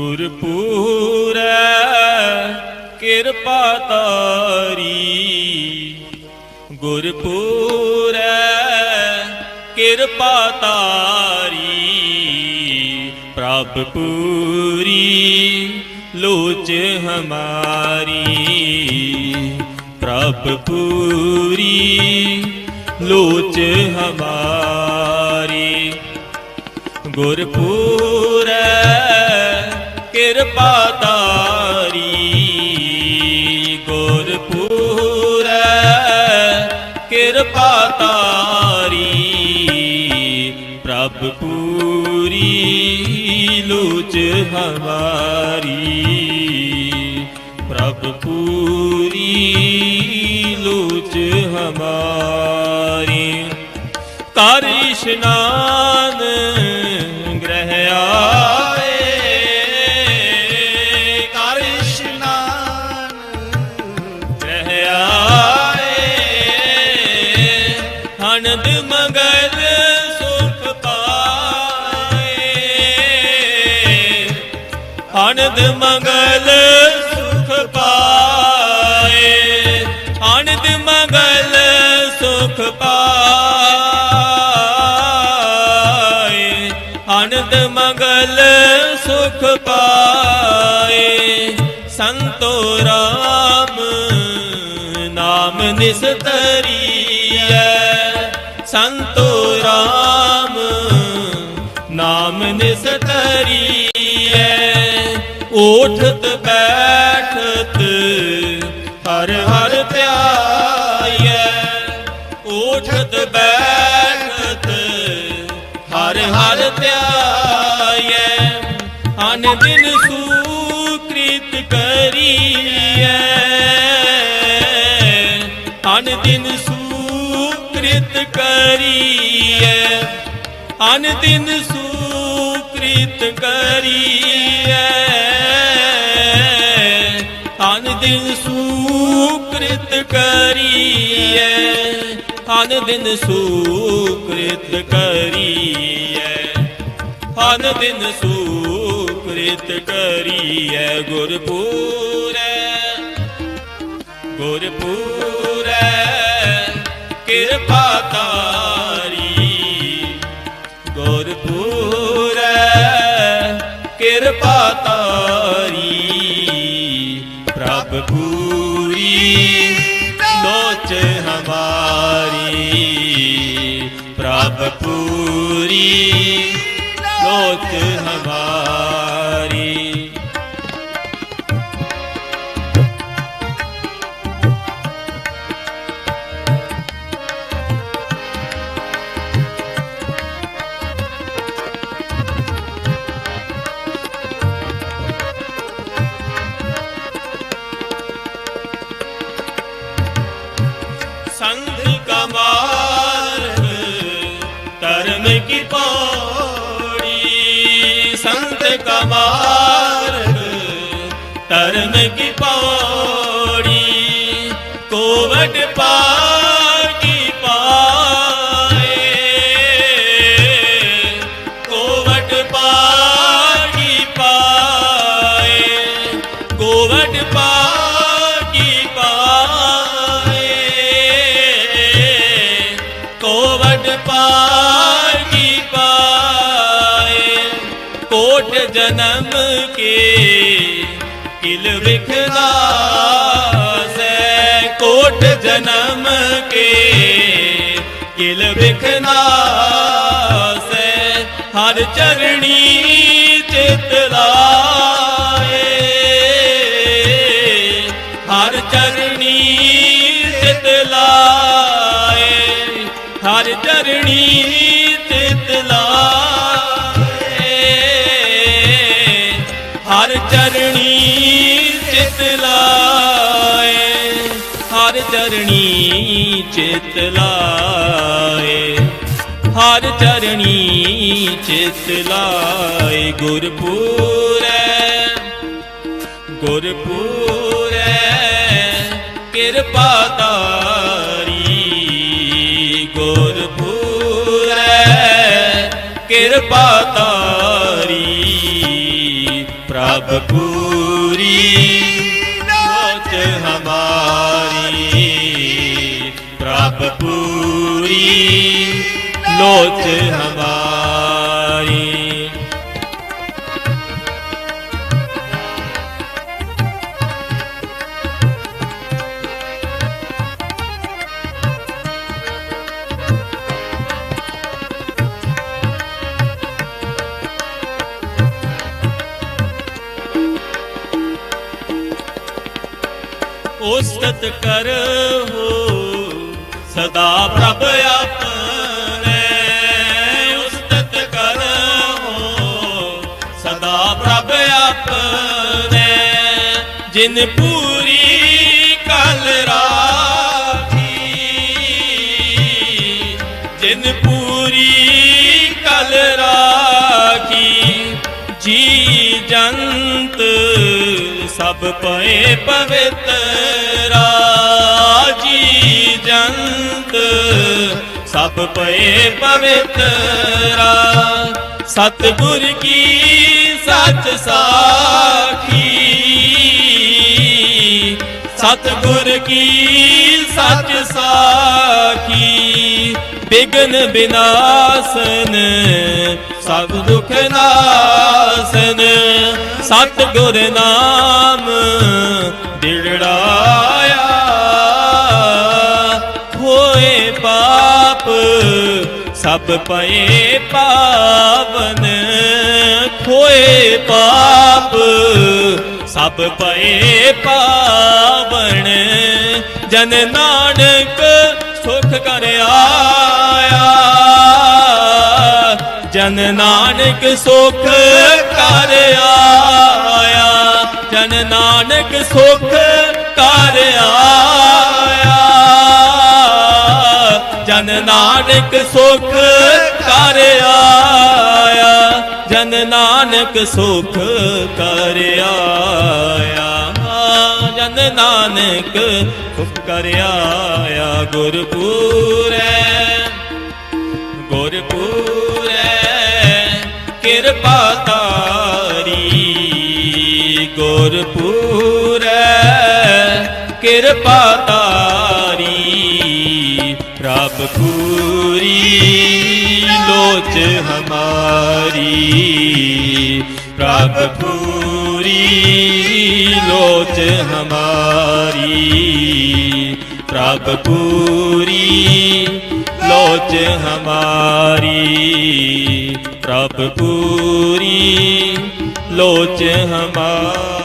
ਗੁਰਪੂਰੈ ਕਿਰਪਾ ਤਾਰੀ। ਗੁਰਪੂਰੈ ਕਿਰਪਾ ਤਾਰੀ। ਪ੍ਰਭ ਪੂਰੀ ਲੋਚ ਹਮਾਰੀ। ਪ੍ਰਭ ਪੂਰੀ ਲੋਚ ਹਮਾਰੀ। ਗੁਰਪੂਰੈ ਕਿਰਪਾ ਤਾਰੀ ਗੁਰਪੂਰੈ ਕਿਰਪਾ ਤਾਰੀ ਪ੍ਰਭ ਪੂਰੀ ਲੋਚ ਹਮਾਰੀ। ਪ੍ਰਭ ਪੂਰੀ ਲੋਚ ਹਮਾਰੀ। ਕਰ ਇਸ਼ਨਾਨ ਆਨੰਦ ਮੰਗਲ ਸੁਖ ਪਾਏ ਆਨੰਦ ਮੰਗਲ ਸੁਖ ਪਾਏ ਆਨੰਦ ਮੰਗਲ ਸੁਖ ਪਾਏ। ਸੰਤੋ ਰਾਮ, ਨਾਮ ਨਿਸਤਰੀਐ ਉਠਤ ਬੈਠਤ ਹਰ ਹਰ ਧਿਆਈਐ। ਉਠਤ ਬੈਠਤ ਹਰ ਹਰ ਧਿਆਈਐ। ਅਨ ਦਿਨ ਸੁਕ੍ਰਿਤ ਕਰੀਐ। ਅਨ ਦਿਨ ਸੁਕ੍ਰਿਤ ਕਰੀਐ। ਅਨ ਦਿਨ ਸੁਕ੍ਰਿਤ ਕਰੀਐ। ਅਨ ਦਿਨ ਸੁਕ੍ਰਿਤ ਕਰੀਐ ਅਨ ਦਿਨ ਸੂਕ੍ਰਿਤ ਕਰੀਐ ਅਨ ਦਿਨ ਸੁਕ੍ਰਿਤ ਕਰੀਐ ਗੁਰਪੂਰੈ ਗੁਰਪੂਰੈ, ਕਿਰਪਾ ਤਾਰੀ ਪ੍ਰਭ ਪੂਰੀ ਲੋਚ ਹਮਾਰੀ ਪ੍ਰਭ ਪੂਰੀ ਲੋਚ ਹਮਾਰੀ ਕਰਮ ਕੀ ਪੌੜੀ ਕੋਵਡ ਪਾਰ ਕੀ ਪਾਏ ਕੋਵਡ ਪਾਰ ਕੀ ਪਾਏ ਜਨਮ ਕੇ ਝੀਲ ਵਿਖਦਾ ਸੈ, ਕੋਟ ਜਨਮ ਕੇ। ਕਿਲ ਵਿਖਦਾ ਸੈ, ਹਰ ਚਰਣੀ ਚਿਤ ਲਾਏ। ਹਰ ਚਰਣੀ ਚਿਤ ਲਾਏ, ਹਰ ਚਰਣੀ ਚਿਤ ਚਰਣੀ ਚਿਤ ਲਾਏ। ਹਰ ਚਰਣੀ ਚਿਤ ਲਾਏ। ਗੁਰਪੂਰੈ ਗੁਰਪੂਰੈ, ਕਿਰਪਾ ਤਾਰੀ ਗੁਰਪੂਰੈ, ਕਿਰਪਾ ਤਾਰੀ ਪ੍ਰਭ ਪੂਰੀ ਲੋਚ ਹਮਾਰੀ। ਪੂਰੀ ਲੋਚ ਹਮਾਰੀ। ਉਸਤਤ ਕਰੋ ਸਦਾ ਪ੍ਰਭ ਆਪਣੇ ਉਸਤਤ ਕਰੋ। ਸਦਾ ਪ੍ਰਭ ਆਪਣੇ, ਜਿਨ ਪੂਰੀ ਕਲ ਰਾਖੀ। ਜਿਨ ਪੂਰੀ ਕਲ ਰਾਖੀ, ਜੀ ਜੰਤ ਸਭ ਪਏ ਪਵਿੱਤਰਾ। ਸਭ ਪਏ ਪਵਿੱਤਰਾ ਸਤਿਗੁਰ ਕੀ ਸੱਚ ਸਾਖੀ? ਸਤਿਗੁਰ ਕੀ ਸੱਚ ਸਾਖੀ? ਬਿਗਨ ਬਿਨਾਸਨ, ਸਭ ਦੁਖ ਨਾਸਨ। ਸਤਿਗੁਰ ਨਾਮ ਦਿੜੜਾਇਆ ਸਭ ਪਏ ਪਾਵਨ, ਖੋਏ ਪਾਪ। ਸਭ ਪਏ ਪਾਵਨ, ਜਨ ਨਾਨਕ ਸੁਖ ਕਰ ਆਇਆ। ਜਨ ਨਾਨਕ ਸੁਖ ਕਰ ਆਇਆ। ਜਨ ਨਾਨਕ ਸੁਖ ਕਰ ਆਇਆ। ਨਾਨਕ ਸੁਖ ਕਰ ਆਇਆ, ਜਨ ਨਾਨਕ ਸੁਖ ਕਰ ਆਇਆ। ਜਨ ਨਾਨਕ ਸੁਖ ਕਰ ਆਇਆ, ਗੁਰਪੂਰੈ ਗੁਰਪੂਰੈ, ਕਿਰਪਾ ਤਾਰੀ ਗੁਰਪੂਰੈ, ਕਿਰਪਾ ਤਾਰੀ ਪ੍ਰਭ ਪੂਰੀ, ਲੋਚ ਹਮਾਰੀ। ਪ੍ਰਭ ਪੂਰੀ, ਲੋਚ ਹਮਾਰੀ। ਪ੍ਰਭ ਪੂਰੀ, ਲੋਚ ਹਮਾਰੀ। ਪ੍ਰਭ ਪੂਰੀ, ਲੋਚ ਹਮਾਰੀ